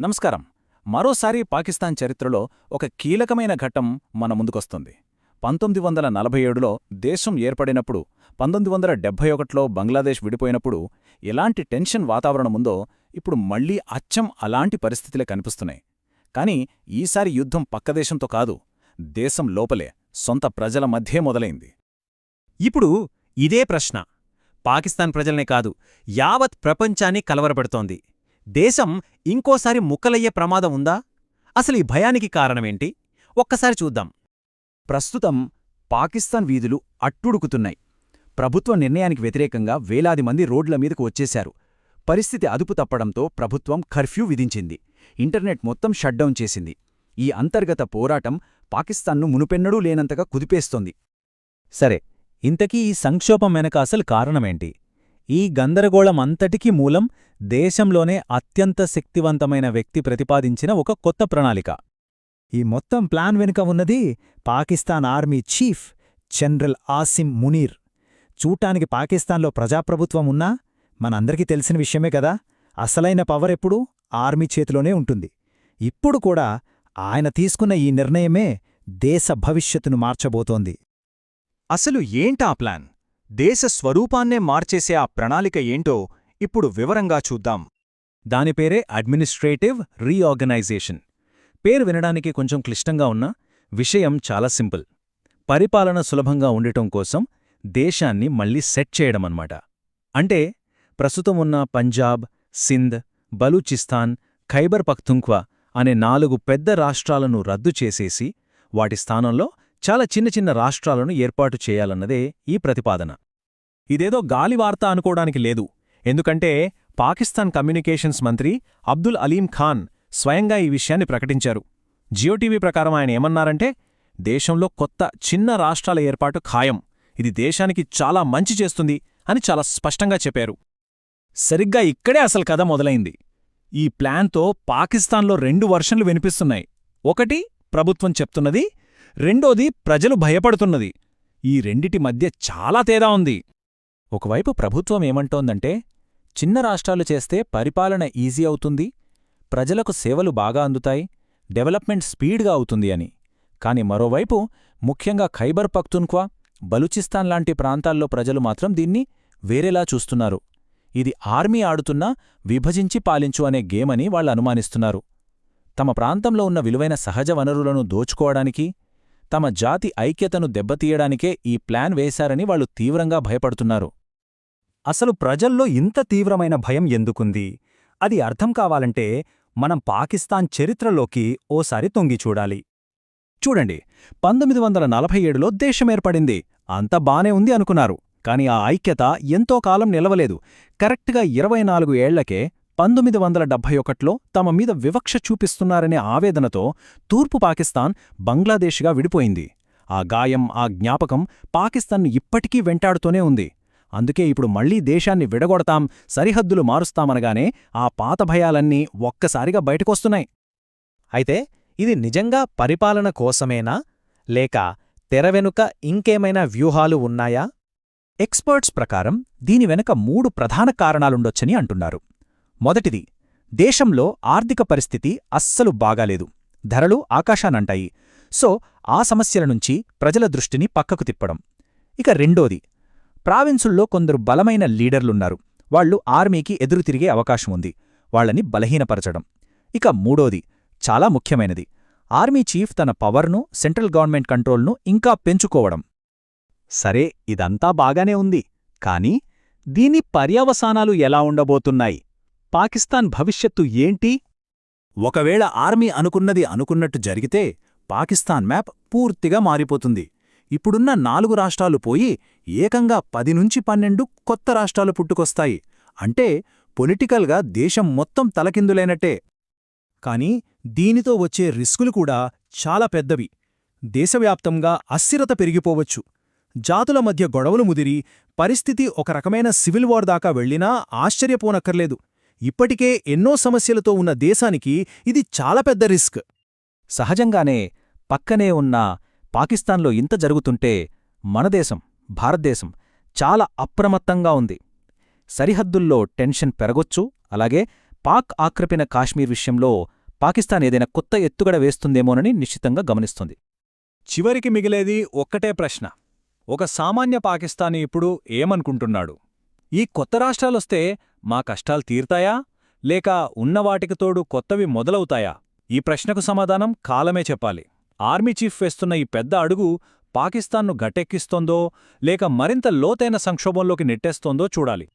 నమస్కారం. మరోసారి పాకిస్తాన్ చరిత్రలో ఒక కీలకమైన ఘట్టం మన ముందుకొస్తుంది. పంతొమ్మిది వందల నలభై ఏడులో దేశం ఏర్పడినప్పుడు పంతొమ్మిది వందల డెబ్బై ఒకటిలో బంగ్లాదేశ్ విడిపోయినప్పుడు ఎలాంటి టెన్షన్ వాతావరణముందో ఇప్పుడు మళ్ళీ అచ్చం అలాంటి పరిస్థితులే కనిపిస్తున్నాయి. కాని ఈసారి యుద్ధం పక్కదేశంతో కాదు దేశం లోపలే సొంత ప్రజల మధ్యే మొదలైంది. ఇప్పుడు ఇదే ప్రశ్న. పాకిస్తాన్ ప్రజల్నే కాదు యావత్ ప్రపంచాన్ని కలవరపెడుతోంది. దేశం ఇంకోసారి ముక్కలయ్యే ప్రమాదం ఉందా? అసలు ఈ భయానికి కారణమేంటి? ఒక్కసారి చూద్దాం. ప్రస్తుతం పాకిస్తాన్ వీధులు అట్టుడుకుతున్నాయి. ప్రభుత్వ నిర్ణయానికి వ్యతిరేకంగా వేలాది మంది రోడ్ల మీదకు వచ్చేశారు. పరిస్థితి అదుపు తప్పడంతో ప్రభుత్వం కర్ఫ్యూ విధించింది. ఇంటర్నెట్ మొత్తం షట్డౌన్ చేసింది. ఈ అంతర్గత పోరాటం పాకిస్తాన్ను మునుపెన్నడూ లేనంతగా కుదిపేస్తోంది. సరే ఇంతకీ ఈ సంక్షోభం వెనక అసలు కారణమేంటి? ఈ గందరగోళం అంతటికీ మూలం దేశంలోనే అత్యంత శక్తివంతమైన వ్యక్తి ప్రతిపాదించిన ఒక కొత్త ప్రణాళిక. ఈ మొత్తం ప్లాన్ వెనుక ఉన్నది Pakistan army chief general Asim Munir. చూటానికి పాకిస్తాన్లో ప్రజాప్రభుత్వం ఉన్నా మనందరికీ తెలిసిన విషయమే కదా అసలైన పవర్ ఎప్పుడూ ఆర్మీ చేతిలోనే ఉంటుంది. ఇప్పుడు కూడా ఆయన తీసుకున్న ఈ నిర్ణయమే దేశ భవిష్యత్తును మార్చబోతోంది. అసలు ఏంటా ప్లాన్? దేశ స్వరూపాన్నే మార్చేసే ఆ ప్రణాళిక ఏంటో ఇప్పుడు వివరంగా చూద్దాం. దాని పేరే అడ్మినిస్ట్రేటివ్ రీఆర్గనైజేషన్. పేరు వినడానికి కొంచెం క్లిష్టంగా ఉన్నా విషయం చాలా సింపుల్. పరిపాలన సులభంగా ఉండటం కోసం దేశాన్ని మళ్ళీ సెట్ చేయడమన్నమాట. అంటే ప్రస్తుతం ఉన్న పంజాబ్ సింధ్ బలూచిస్తాన్ ఖైబర్ పఖ్తుంఖ్వా అనే నాలుగు పెద్ద రాష్ట్రాలను రద్దు చేసేసి వాటి స్థానంలో చాలా చిన్న చిన్న రాష్ట్రాలను ఏర్పాటు చేయాలన్నదే ఈ ప్రతిపాదన. ఇదేదో గాలి వార్త అనుకోవడానికి లేదు. ఎందుకంటే పాకిస్తాన్ కమ్యూనికేషన్స్ మంత్రి అబ్దుల్ అలీం ఖాన్ స్వయంగా ఈ విషయాన్ని ప్రకటించారు. జియోటీవీ ప్రకారం ఆయన ఏమన్నారంటే దేశంలో కొత్త చిన్న రాష్ట్రాల ఏర్పాటు ఖాయం. ఇది దేశానికి చాలా మంచి చేస్తుంది అని చాలా స్పష్టంగా చెప్పారు. సరిగ్గా ఇక్కడే అసలు కథ మొదలైంది. ఈ ప్లాన్తో పాకిస్తాన్లో రెండు వర్షన్లు వినిపిస్తున్నాయి. ఒకటి ప్రభుత్వం చెప్తున్నది రెండోది ప్రజలు భయపడుతున్నది. ఈ రెండిటి మధ్య చాలా తేడా ఉంది. ఒకవైపు ప్రభుత్వం ఏమంటోందంటే చిన్న రాష్ట్రాలు చేస్తే పరిపాలన ఈజీ అవుతుంది ప్రజలకు సేవలు బాగా అందుతాయి డెవలప్మెంట్ స్పీడ్గా అవుతుంది అని. కాని మరోవైపు ముఖ్యంగా ఖైబర్ పఖ్తున్ఖ్వా బలుచిస్తాన్ లాంటి ప్రాంతాల్లో ప్రజలు మాత్రం దీన్ని వేరేలా చూస్తున్నారు. ఇది ఆర్మీ ఆడుతున్నా విభజించి పాలించు అనే గేమని వాళ్ళు అనుమానిస్తున్నారు. తమ ప్రాంతంలో ఉన్న విలువైన సహజ వనరులను దోచుకోవడానికి తమ జాతి ఐక్యతను దెబ్బతీయడానికే ఈ ప్లాన్ వేశారని వాళ్ళు తీవ్రంగా భయపడుతున్నారు. అసలు ప్రజల్లో ఇంత తీవ్రమైన భయం ఎందుకుంది? అది అర్థం కావాలంటే మనం పాకిస్తాన్ చరిత్రలోకి ఓసారి తొంగి చూడాలి. చూడండి పంతొమ్మిది వందల నలభై ఏడులో దేశమేర్పడింది అంత బానే ఉంది అనుకున్నారు. కాని ఆ ఐక్యత ఎంతో కాలం నిలవలేదు. కరెక్ట్గా ఇరవై నాలుగు ఏళ్ళకే పంతొమ్మిది వందల డెబ్భై ఒకట్లో తమ మీద వివక్ష చూపిస్తున్నారనే ఆవేదనతో తూర్పు పాకిస్తాన్ బంగ్లాదేశ్గా విడిపోయింది. ఆ గాయం ఆ జ్ఞాపకం పాకిస్తాన్ను ఇప్పటికీ వెంటాడుతూనే ఉంది. అందుకే ఇప్పుడు మళ్ళీ దేశాన్ని విడగొడతాం సరిహద్దులు మారుస్తామనగానే ఆ పాత భయాలన్నీ ఒక్కసారిగా బయటకొస్తున్నాయి. అయితే ఇది నిజంగా పరిపాలన కోసమేనా? లేక తెరవెనుక ఇంకేమైనా వ్యూహాలు ఉన్నాయా? ఎక్స్పర్ట్స్ ప్రకారం దీని వెనుక మూడు ప్రధాన కారణాలుండొచ్చని అంటున్నారు. మొదటిది దేశంలో ఆర్థిక పరిస్థితి అస్సలు బాగాలేదు. ధరలు ఆకాశానంటాయి సో ఆ సమస్యల నుంచి ప్రజల దృష్టిని పక్కకు తిప్పడం. ఇక రెండోది ప్రావిన్సుల్లో కొందరు బలమైన లీడర్లున్నారు. వాళ్ళు ఆర్మీకి ఎదురు తిరిగే అవకాశం ఉంది. వాళ్ళని బలహీనపరచడం. ఇక మూడోది చాలా ముఖ్యమైనది ఆర్మీ చీఫ్ తన పవర్ను సెంట్రల్ గవర్నమెంట్ కంట్రోల్ను ఇంకా పెంచుకోవడం. సరే ఇదంతా బాగానే ఉంది. కాని దీని పర్యవసానాలు ఎలా ఉండబోతున్నాయి? పాకిస్తాన్ భవిష్యత్తు ఏంటి? ఒకవేళ ఆర్మీ అనుకున్నది అనుకున్నట్టు జరిగితే పాకిస్తాన్ మ్యాప్ పూర్తిగా మారిపోతుంది. ఇప్పుడున్న నాలుగు రాష్ట్రాలు పోయి ఏకంగా పది నుంచి పన్నెండు కొత్త రాష్ట్రాలు పుట్టుకొస్తాయి. అంటే పొలిటికల్గా దేశం మొత్తం తలకిందులైనట్టే. కాని దీనితో వచ్చే రిస్కులు కూడా చాలా పెద్దవి. దేశవ్యాప్తంగా అస్థిరత పెరిగిపోవచ్చు. జాతుల మధ్య గొడవలు ముదిరి పరిస్థితి ఒక రకమైన సివిల్ వార్ దాకా వెళ్ళినా ఆశ్చర్యపోనక్కర్లేదు. ఇప్పటికే ఎన్నో సమస్యలతో ఉన్న దేశానికి ఇది చాలా పెద్ద రిస్క్. సహజంగానే పక్కనే ఉన్న పాకిస్తాన్లో ఇంత జరుగుతుంటే మనదేశం భారతదేశం చాలా అప్రమత్తంగా ఉంది. సరిహద్దుల్లో టెన్షన్ పెరగొచ్చు అలాగే పాక్ ఆక్రపిన కాశ్మీర్ విషయంలో పాకిస్తాన్ ఏదైనా కొత్త ఎత్తుగడ వేస్తుందేమోనని నిశ్చితంగా గమనిస్తుంది. చివరికి మిగిలేది ఒక్కటే ప్రశ్న. ఒక సామాన్య పాకిస్తానీ ఇప్పుడు ఏమనుకుంటున్నాడు? ఈ కొత్త రాష్ట్రాలొస్తే మా కష్టాలు తీర్తాయా? లేక ఉన్నవాటికి తోడు కొత్తవి మొదలవుతాయా? ఈ ప్రశ్నకు సమాధానం కాలమే చెప్పాలి. ఆర్మీ చీఫ్ వేస్తున్న ఈ పెద్ద అడుగు పాకిస్తాన్ను గట్టెక్కిస్తోందో లేక మరింత లోతైన సంక్షోభంలోకి నెట్టేస్తోందో చూడాలి.